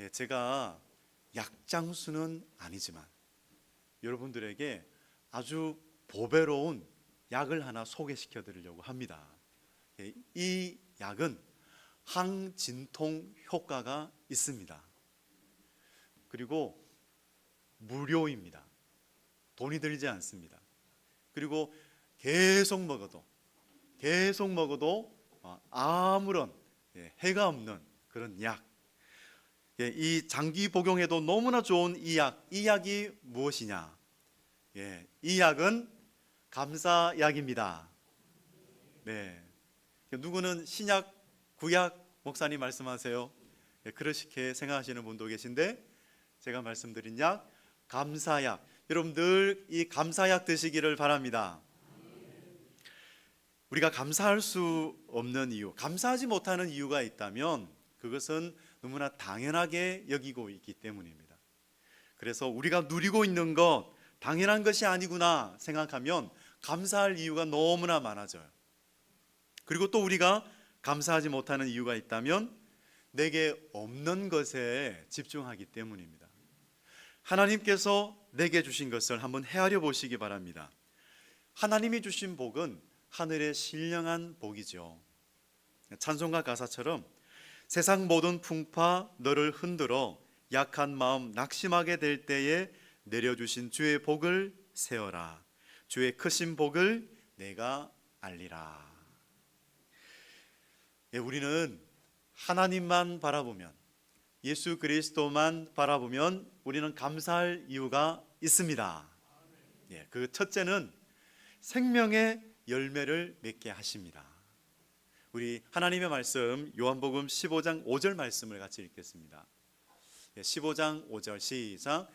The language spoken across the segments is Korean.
예, 제가 약장수는 아니지만 여러분들에게 아주 보배로운 약을 하나 소개시켜 드리려고 합니다. 예, 이 약은 항진통 효과가 있습니다. 그리고 무료입니다. 돈이 들지 않습니다. 그리고 계속 먹어도 계속 먹어도 어, 아무런 예, 해가 없는 그런 약. 예, 이 장기 복용에도 너무나 좋은 이 약. 이 약이 무엇이냐? 예, 이 약은 감사약입니다. 네. 누구는 신약, 구약 목사님 말씀하세요. 예, 그렇게 생각하시는 분도 계신데 제가 말씀드린 약 감사약. 여러분 늘 이 감사약 드시기를 바랍니다. 우리가 감사할 수 없는 이유, 감사하지 못하는 이유가 있다면 그것은 너무나 당연하게 여기고 있기 때문입니다. 그래서 우리가 누리고 있는 것 당연한 것이 아니구나 생각하면 감사할 이유가 너무나 많아져요. 그리고 또 우리가 감사하지 못하는 이유가 있다면 내게 없는 것에 집중하기 때문입니다. 하나님께서 내게 주신 것을 한번 헤아려 보시기 바랍니다. 하나님이 주신 복은 하늘의 신령한 복이죠. 찬송가 가사처럼 세상 모든 풍파 너를 흔들어 약한 마음 낙심하게 될 때에 내려주신 주의 복을 세어라. 주의 크신 복을 내가 알리라. 예, 우리는 하나님만 바라보면 예수 그리스도만 바라보면 우리는 감사할 이유가 있습니다. 예, 그 첫째는 생명의 열매를 맺게 하십니다. 우리 하나님의 말씀 요한복음 15장 5절 말씀을 같이 읽겠습니다. 예, 15장 5절 시작.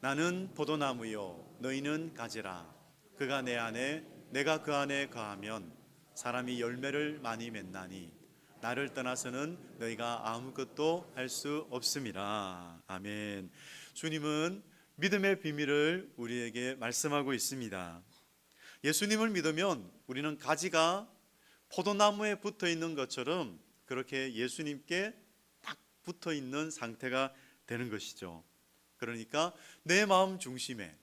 나는 포도나무요 너희는 가지라. 그가 내 안에 내가 그 안에 거하면 사람이 열매를 많이 맺나니 나를 떠나서는 너희가 아무것도 할 수 없습니다. 아멘. 주님은 믿음의 비밀을 우리에게 말씀하고 있습니다. 예수님을 믿으면 우리는 가지가 포도나무에 붙어 있는 것처럼 그렇게 예수님께 딱 붙어 있는 상태가 되는 것이죠. 그러니까 내 마음 중심에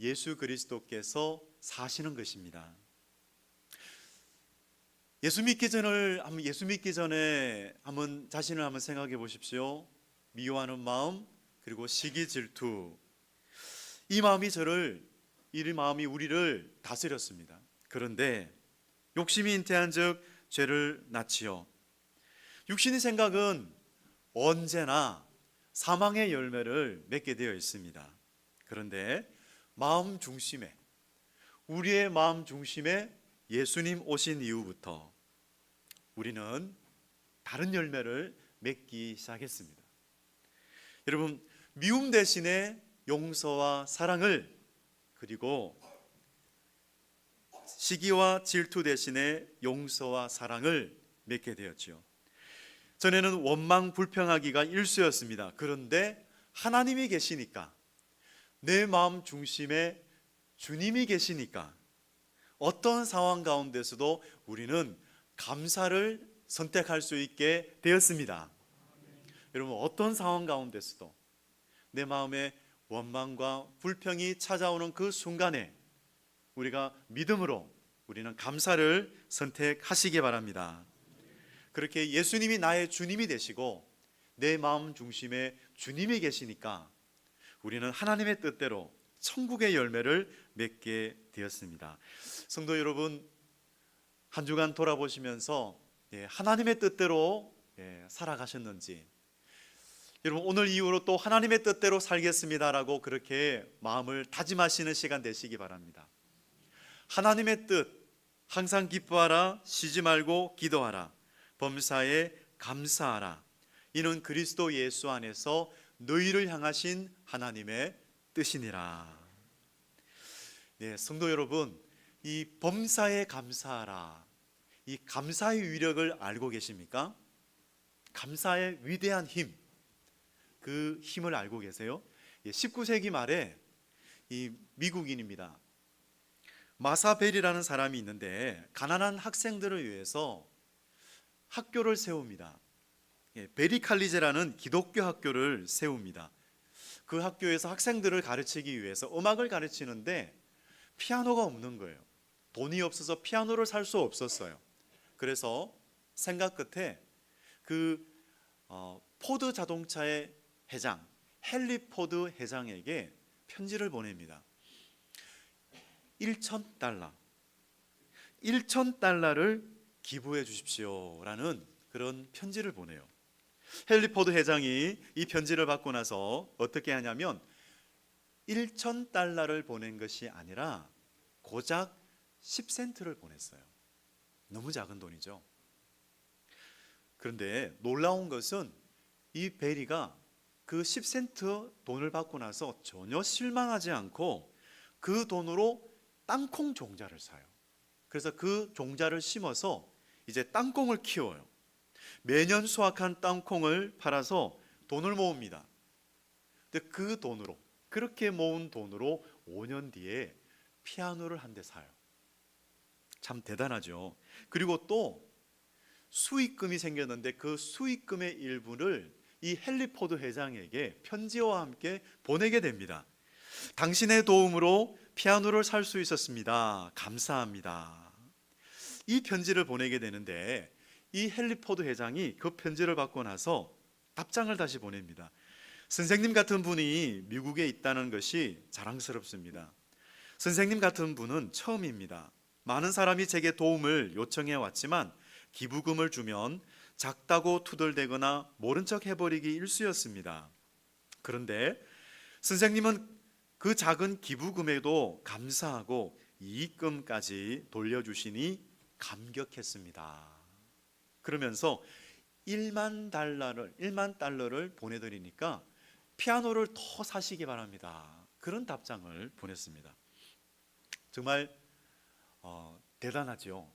예수 그리스도께서 사시는 것입니다. 예수 믿기 전을 한번 예수 믿기 전에 한번 자신을 한번 생각해 보십시오. 미워하는 마음 그리고 시기 질투 이 마음이 저를 이 마음이 우리를 다스렸습니다. 그런데 욕심이 잉태한즉 죄를 낳지요. 육신의 생각은 언제나 사망의 열매를 맺게 되어 있습니다. 그런데 마음 중심에 우리의 마음 중심에 예수님 오신 이후부터 우리는 다른 열매를 맺기 시작했습니다. 여러분 미움 대신에 용서와 사랑을 그리고 시기와 질투 대신에 용서와 사랑을 맺게 되었죠. 전에는 원망 불평하기가 일수였습니다. 그런데 하나님이 계시니까 내 마음 중심에 주님이 계시니까 어떤 상황 가운데서도 우리는 감사를 선택할 수 있게 되었습니다. 여러분 어떤 상황 가운데서도 내 마음에 원망과 불평이 찾아오는 그 순간에 우리가 믿음으로 우리는 감사를 선택하시기 바랍니다. 그렇게 예수님이 나의 주님이 되시고 내 마음 중심에 주님이 계시니까 우리는 하나님의 뜻대로 천국의 열매를 맺게 되었습니다. 성도 여러분 한 주간 돌아보시면서 예, 하나님의 뜻대로 예, 살아가셨는지 여러분 오늘 이후로 또 하나님의 뜻대로 살겠습니다라고 그렇게 마음을 다짐하시는 시간 되시기 바랍니다. 하나님의 뜻 항상 기뻐하라 쉬지 말고 기도하라 범사에 감사하라 이는 그리스도 예수 안에서 너희를 향하신 하나님의 뜻이니라. 네, 성도 여러분, 이 범사에 감사하라. 이 감사의 위력을 알고 계십니까? 감사의 위대한 힘. 그 힘을 알고 계세요? 19세기 말에 이 미국인입니다. 마사벨이라는 사람이 있는데 가난한 학생들을 위해서 학교를 세웁니다. 예, 베리칼리제라는 기독교 학교를 세웁니다. 그 학교에서 학생들을 가르치기 위해서 음악을 가르치는데 피아노가 없는 거예요. 돈이 없어서 피아노를 살 수 없었어요. 그래서 생각 끝에 그 어, 포드 자동차의 회장 헨리 포드 회장에게 편지를 보냅니다. 1천 달러, 1천 달러를 기부해 주십시오라는 그런 편지를 보내요. 헨리 포드 회장이 이 편지를 받고 나서 어떻게 하냐면 1천 달러를 보낸 것이 아니라 고작 10센트를 보냈어요. 너무 작은 돈이죠. 그런데 놀라운 것은 이 베리가 그 10센트 돈을 받고 나서 전혀 실망하지 않고 그 돈으로 땅콩 종자를 사요. 그래서 그 종자를 심어서 이제 땅콩을 키워요. 매년 수확한 땅콩을 팔아서 돈을 모읍니다. 근데 그 돈으로 그렇게 모은 돈으로 5년 뒤에 피아노를 한 대 사요. 참 대단하죠. 그리고 또 수익금이 생겼는데 그 수익금의 일부를 이 헨리 포드 회장에게 편지와 함께 보내게 됩니다. 당신의 도움으로 피아노를 살 수 있었습니다. 감사합니다. 이 편지를 보내게 되는데 이 헨리 포드 회장이 그 편지를 받고 나서 답장을 다시 보냅니다. 선생님 같은 분이 미국에 있다는 것이 자랑스럽습니다. 선생님 같은 분은 처음입니다. 많은 사람이 제게 도움을 요청해 왔지만 기부금을 주면 작다고 투덜대거나 모른 척 해버리기 일쑤였습니다. 그런데 선생님은 그 작은 기부금에도 감사하고 이익금까지 돌려주시니 감격했습니다. 그러면서 1만 달러를 1만 달러를 보내드리니까 피아노를 더 사시기 바랍니다. 그런 답장을 보냈습니다. 정말 어, 대단하죠.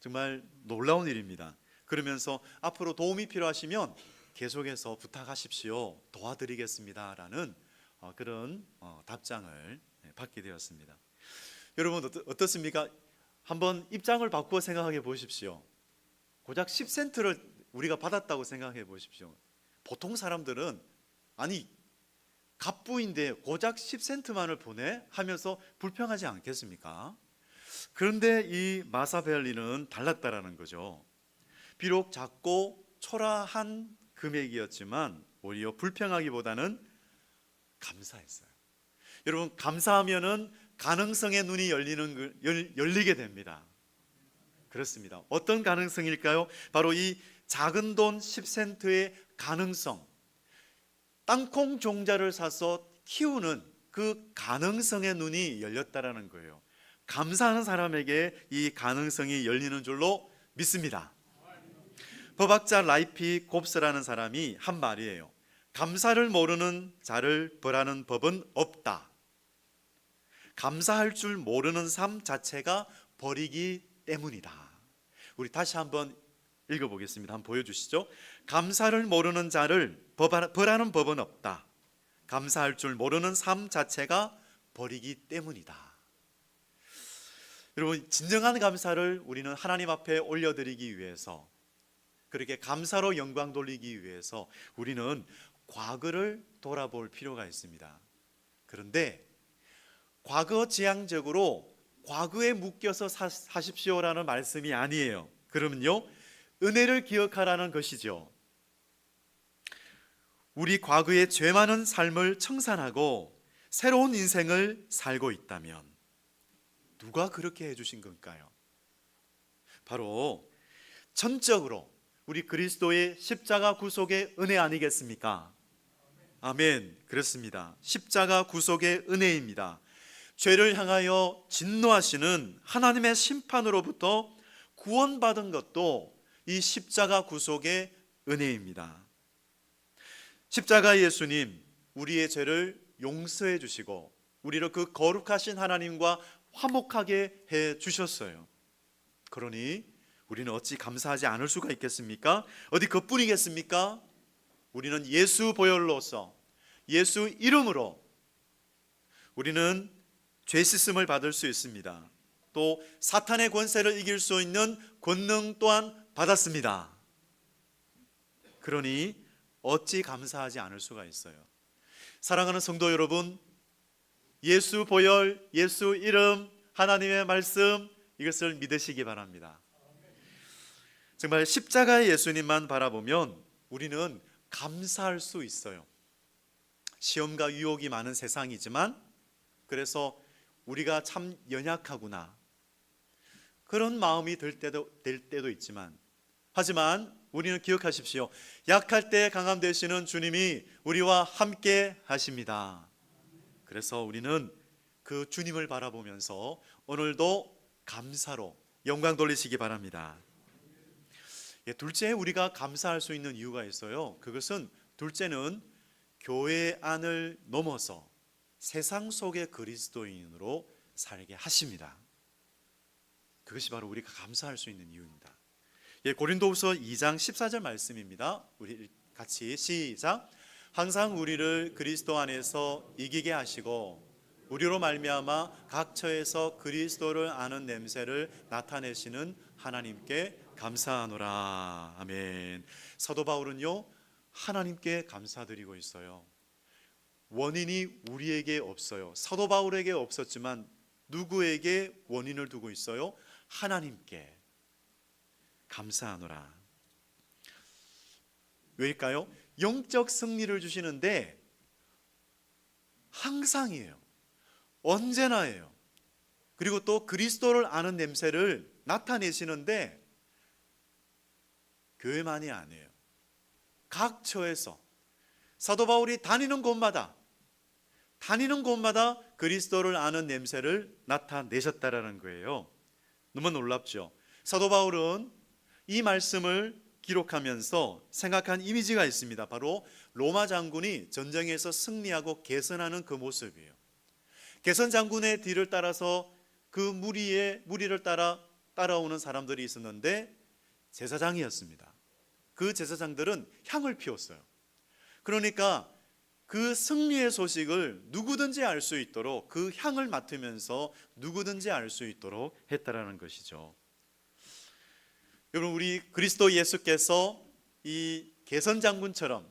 정말 놀라운 일입니다. 그러면서 앞으로 도움이 필요하시면 계속해서 부탁하십시오. 도와드리겠습니다라는 어, 그런 어, 답장을 네, 받게 되었습니다. 여러분 어떻, 어떻습니까? 한번 입장을 바꾸어 생각해 보십시오. 고작 10센트를 우리가 받았다고 생각해 보십시오. 보통 사람들은 아니 갑부인데 고작 10센트만을 보내 하면서 불평하지 않겠습니까? 그런데 이 마사벨리는 달랐다라는 거죠. 비록 작고 초라한 금액이었지만 오히려 불평하기보다는 감사했어요. 여러분 감사하면은 가능성의 눈이 열리는 그- 열, 열리게 됩니다. 그렇습니다. 어떤 가능성일까요? 바로 이 작은 돈 10센트의 가능성. 땅콩 종자를 사서 키우는 그 가능성의 눈이 열렸다라는 거예요. 감사하는 사람에게 이 가능성이 열리는 줄로 믿습니다. 법학자 라이피 곱스라는 사람이 한 말이에요. 감사를 모르는 자를 벌하는 법은 없다. 감사할 줄 모르는 삶 자체가 버리기 때문이다. 우리 다시 한번 읽어보겠습니다. 한번 보여주시죠. 감사를 모르는 자를 벌하- 벌하는 법은 없다. 감사할 줄 모르는 삶 자체가 버리기 때문이다. 여러분 진정한 감사를 우리는 하나님 앞에 올려드리기 위해서 그렇게 감사로 영광 돌리기 위해서 우리는 과거를 돌아볼 필요가 있습니다. 그런데 과거 지향적으로 과거에 묶여서 사, 사십시오라는 말씀이 아니에요. 그러면요 은혜를 기억하라는 것이죠. 우리 과거의 죄 많은 삶을 청산하고 새로운 인생을 살고 있다면 누가 그렇게 해 주신 건가요? 바로 전적으로 우리 그리스도의 십자가 구속의 은혜 아니겠습니까? 아멘. 그렇습니다. 십자가 구속의 은혜입니다. 죄를 향하여 진노하시는 하나님의 심판으로부터 구원받은 것도 이 십자가 구속의 은혜입니다. 십자가 예수님, 우리의 죄를 용서해 주시고 우리를 그 거룩하신 하나님과 화목하게 해 주셨어요. 그러니 우리는 어찌 감사하지 않을 수가 있겠습니까? 어디 그뿐이겠습니까? 우리는 예수 보혈로서 예수 이름으로 우리는 죄 씻음을 받을 수 있습니다. 또 사탄의 권세를 이길 수 있는 권능 또한 받았습니다. 그러니 어찌 감사하지 않을 수가 있어요. 사랑하는 성도 여러분, 예수 보혈, 예수 이름, 하나님의 말씀 이것을 믿으시기 바랍니다. 정말 십자가의 예수님만 바라보면 우리는 감사할 수 있어요. 시험과 유혹이 많은 세상이지만 그래서 우리가 참 연약하구나 그런 마음이 들 때도 될 때도 있지만 하지만 우리는 기억하십시오. 약할 때 강함 되시는 주님이 우리와 함께 하십니다. 그래서 우리는 그 주님을 바라보면서 오늘도 감사로 영광 돌리시기 바랍니다. 예, 둘째 우리가 감사할 수 있는 이유가 있어요. 그것은 둘째는 교회 안을 넘어서 세상 속의 그리스도인으로 살게 하십니다. 그것이 바로 우리가 감사할 수 있는 이유입니다. 예, 고린도후서 2장 14절 말씀입니다. 우리 같이 시작. 항상 우리를 그리스도 안에서 이기게 하시고 우리로 말미암아 각 처에서 그리스도를 아는 냄새를 나타내시는 하나님께 감사하노라. 아멘. 사도 바울은요. 하나님께 감사드리고 있어요. 원인이 우리에게 없어요. 사도 바울에게 없었지만 누구에게 원인을 두고 있어요? 하나님께 감사하노라. 왜일까요? 영적 승리를 주시는데 항상이에요. 언제나예요. 그리고 또 그리스도를 아는 냄새를 나타내시는데 교회만이 아니에요. 각 처에서 사도 바울이 다니는 곳마다 다니는 곳마다 그리스도를 아는 냄새를 나타내셨다라는 거예요. 너무 놀랍죠. 사도 바울은 이 말씀을 기록하면서 생각한 이미지가 있습니다. 바로 로마 장군이 전쟁에서 승리하고 개선하는 그 모습이에요. 개선 장군의 뒤를 따라서 그 무리의 무리를 따라 따라오는 사람들이 있었는데 제사장이었습니다. 그 제사장들은 향을 피웠어요. 그러니까 그 승리의 소식을 누구든지 알 수 있도록 그 향을 맡으면서 누구든지 알 수 있도록 했다라는 것이죠. 여러분 우리 그리스도 예수께서 이 개선 장군처럼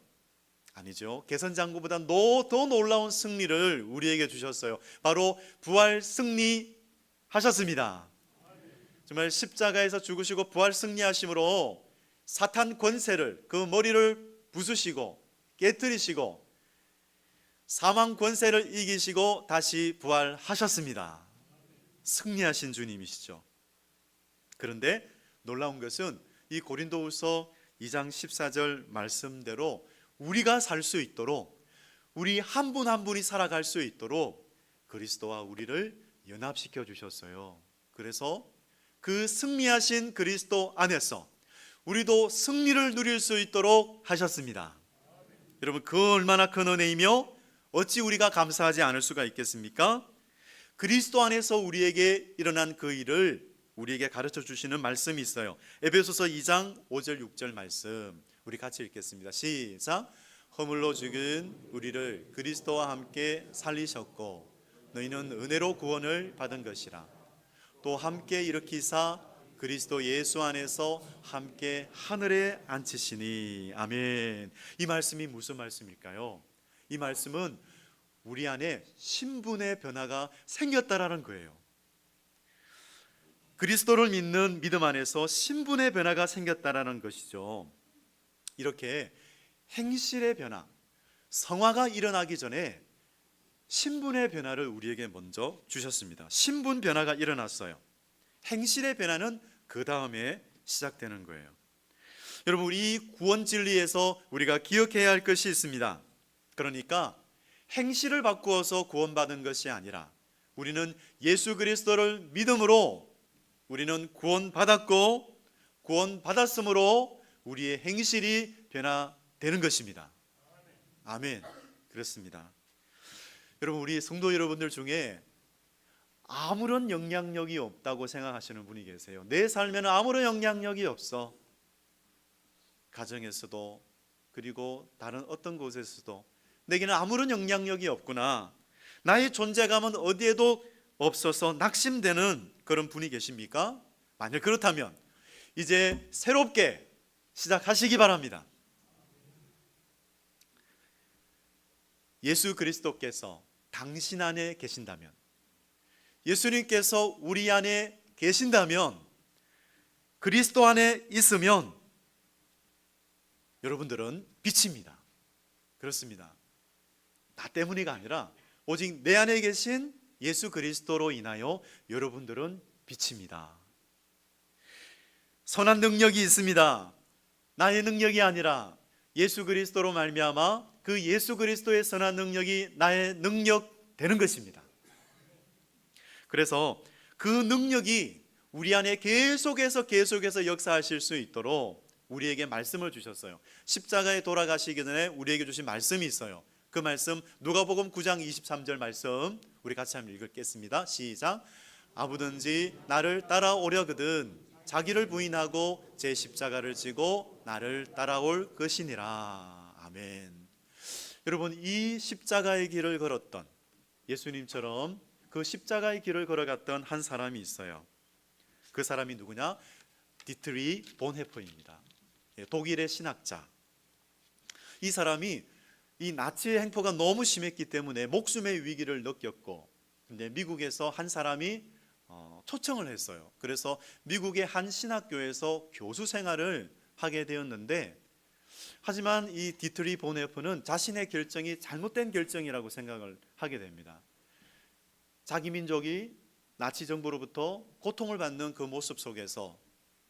아니죠. 개선 장군보다 더 놀라운 승리를 우리에게 주셨어요. 바로 부활 승리 하셨습니다. 정말 십자가에서 죽으시고 부활 승리하심으로 사탄 권세를 그 머리를 부수시고 깨뜨리시고 사망 권세를 이기시고 다시 부활하셨습니다. 승리하신 주님이시죠. 그런데 놀라운 것은 이 고린도후서 2장 14절 말씀대로 우리가 살 수 있도록 우리 한 분한 분이 살아갈 수 있도록 그리스도와 우리를 연합시켜 주셨어요. 그래서 그 승리하신 그리스도 안에서 우리도 승리를 누릴 수 있도록 하셨습니다. 여러분 그 얼마나 큰 은혜이며 어찌 우리가 감사하지 않을 수가 있겠습니까? 그리스도 안에서 우리에게 일어난 그 일을 우리에게 가르쳐 주시는 말씀이 있어요. 에베소서 2장 5절 6절 말씀 우리 같이 읽겠습니다. 시작. 허물로 죽은 우리를 그리스도와 함께 살리셨고 너희는 은혜로 구원을 받은 것이라. 또 함께 일으키사 그리스도 예수 안에서 함께 하늘에 앉히시니 아멘. 이 말씀이 무슨 말씀일까요? 이 말씀은 우리 안에 신분의 변화가 생겼다라는 거예요. 그리스도를 믿는 믿음 안에서 신분의 변화가 생겼다라는 것이죠. 이렇게 행실의 변화, 성화가 일어나기 전에 신분의 변화를 우리에게 먼저 주셨습니다. 신분 변화가 일어났어요. 행실의 변화는 그 다음에 시작되는 거예요. 여러분, 우리 구원 진리에서 우리가 기억해야 할 것이 있습니다. 그러니까 행실을 바꾸어서 구원받은 것이 아니라 우리는 예수 그리스도를 믿음으로 우리는 구원받았고 구원받았으므로 우리의 행실이 변화되는 것입니다. 아멘. 그렇습니다. 여러분 우리 성도 여러분들 중에 아무런 영향력이 없다고 생각하시는 분이 계세요. 내 삶에는 아무런 영향력이 없어. 가정에서도 그리고 다른 어떤 곳에서도 내게는 아무런 영향력이 없구나. 나의 존재감은 어디에도 없어서 낙심되는 그런 분이 계십니까? 만약 그렇다면 이제 새롭게 시작하시기 바랍니다. 예수 그리스도께서 당신 안에 계신다면 예수님께서 우리 안에 계신다면 그리스도 안에 있으면 여러분들은 빛입니다. 그렇습니다. 나 때문이가 아니라 오직 내 안에 계신 예수 그리스도로 인하여 여러분들은 빛입니다. 선한 능력이 있습니다. 나의 능력이 아니라 예수 그리스도로 말미암아 그 예수 그리스도의 선한 능력이 나의 능력 되는 것입니다. 그래서 그 능력이 우리 안에 계속해서 계속해서 역사하실 수 있도록 우리에게 말씀을 주셨어요. 십자가에 돌아가시기 전에 우리에게 주신 말씀이 있어요. 그 말씀 누가복음 9장 23절 말씀 우리 같이 한번 읽겠습니다. 시작. 아무든지 나를 따라오려거든 자기를 부인하고 제 십자가를 지고 나를 따라올 것이니라. 아멘. 여러분 이 십자가의 길을 걸었던 예수님처럼 그 십자가의 길을 걸어갔던 한 사람이 있어요. 그 사람이 누구냐? 디트리 본헤퍼입니다. 예, 독일의 신학자. 이 사람이 이 나치의 행포가 너무 심했기 때문에 목숨의 위기를 느꼈고, 근데 미국에서 한 사람이 어, 초청을 했어요. 그래서 미국의 한 신학교에서 교수 생활을 하게 되었는데, 하지만 이 디트리 본헤프는 자신의 결정이 잘못된 결정이라고 생각을 하게 됩니다. 자기 민족이 나치 정부로부터 고통을 받는 그 모습 속에서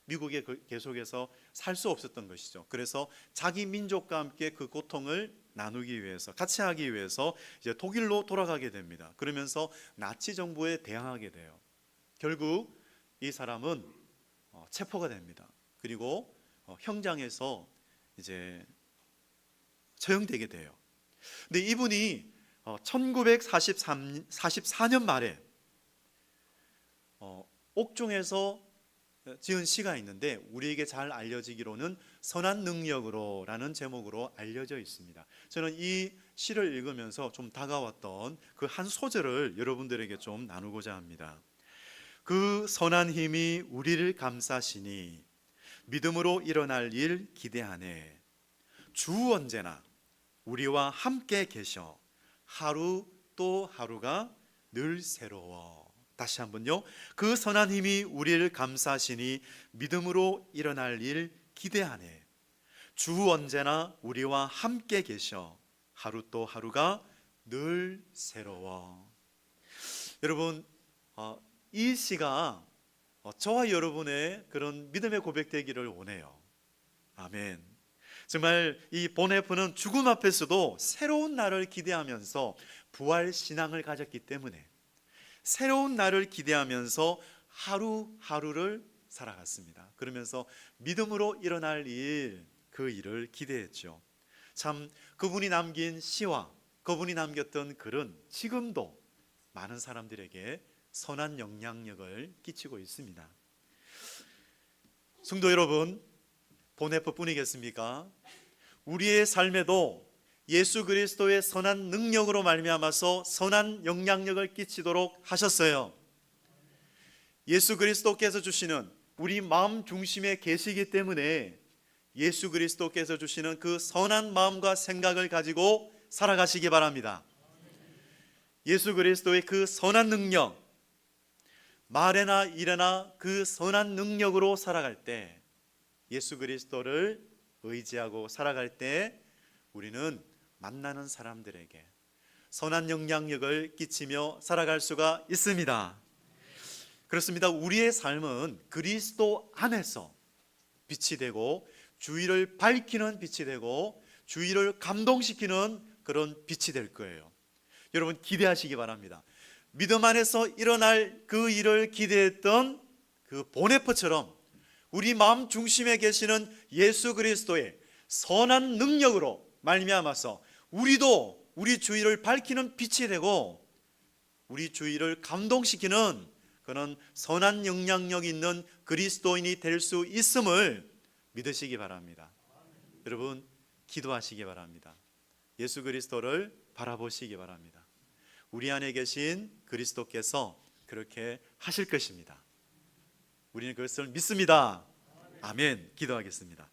미국에 그- 계속해서 살 수 없었던 것이죠. 그래서 자기 민족과 함께 그 고통을 나누기 위해서 같이 하기 위해서 이제 독일로 돌아가게 됩니다. 그러면서 나치 정부에 대항하게 돼요. 결국 이 사람은 어, 체포가 됩니다. 그리고 어, 형장에서 이제 처형되게 돼요. 근데 이분이 1943 44년 말에 어, 옥중에서 지은 시가 있는데 우리에게 잘 알려지기로는 선한 능력으로라는 제목으로 알려져 있습니다. 저는 이 시를 읽으면서 좀 다가왔던 그 한 소절을 여러분들에게 좀 나누고자 합니다. 그 선한 힘이 우리를 감싸시니 믿음으로 일어날 일 기대하네. 주 언제나 우리와 함께 계셔 하루 또 하루가 늘 새로워. 다시 한번요. 그 선한 힘이 우리를 감싸시니 믿음으로 일어날 일 기대하네. 주 언제나 우리와 함께 계셔. 하루 또 하루가 늘 새로워. 여러분, 어, 이 시가 어, 저와 여러분의 그런 믿음의 고백되기를 원해요. 아멘. 정말 이 보네프는 죽음 앞에서도 새로운 날을 기대하면서 부활 신앙을 가졌기 때문에 새로운 날을 기대하면서 하루하루를 살아갔습니다. 그러면서 믿음으로 일어날 일, 그 일을 기대했죠. 참 그분이 남긴 시와 그분이 남겼던 글은 지금도 많은 사람들에게 선한 영향력을 끼치고 있습니다. 성도 여러분, 보네프 뿐이겠습니까? 우리의 삶에도 예수 그리스도의 선한 능력으로 말미암아서 선한 영향력을 끼치도록 하셨어요. 예수 그리스도께서 주시는 우리 마음 중심에 계시기 때문에 예수 그리스도께서 주시는 그 선한 마음과 생각을 가지고 살아가시기 바랍니다. 예수 그리스도의 그 선한 능력, 말에나 일에나 그 선한 능력으로 살아갈 때 예수 그리스도를 의지하고 살아갈 때 우리는 만나는 사람들에게 선한 영향력을 끼치며 살아갈 수가 있습니다. 그렇습니다. 우리의 삶은 그리스도 안에서 빛이 되고 주위를 밝히는 빛이 되고 주위를 감동시키는 그런 빛이 될 거예요. 여러분 기대하시기 바랍니다. 믿음 안에서 일어날 그 일을 기대했던 그 보네퍼처럼 우리 마음 중심에 계시는 예수 그리스도의 선한 능력으로 말미암아서 우리도 우리 주위를 밝히는 빛이 되고 우리 주위를 감동시키는 그런 선한 영향력 있는 그리스도인이 될 수 있음을 믿으시기 바랍니다. 여러분 기도하시기 바랍니다. 예수 그리스도를 바라보시기 바랍니다. 우리 안에 계신 그리스도께서 그렇게 하실 것입니다. 우리는 그것을 믿습니다. 아멘. 기도하겠습니다.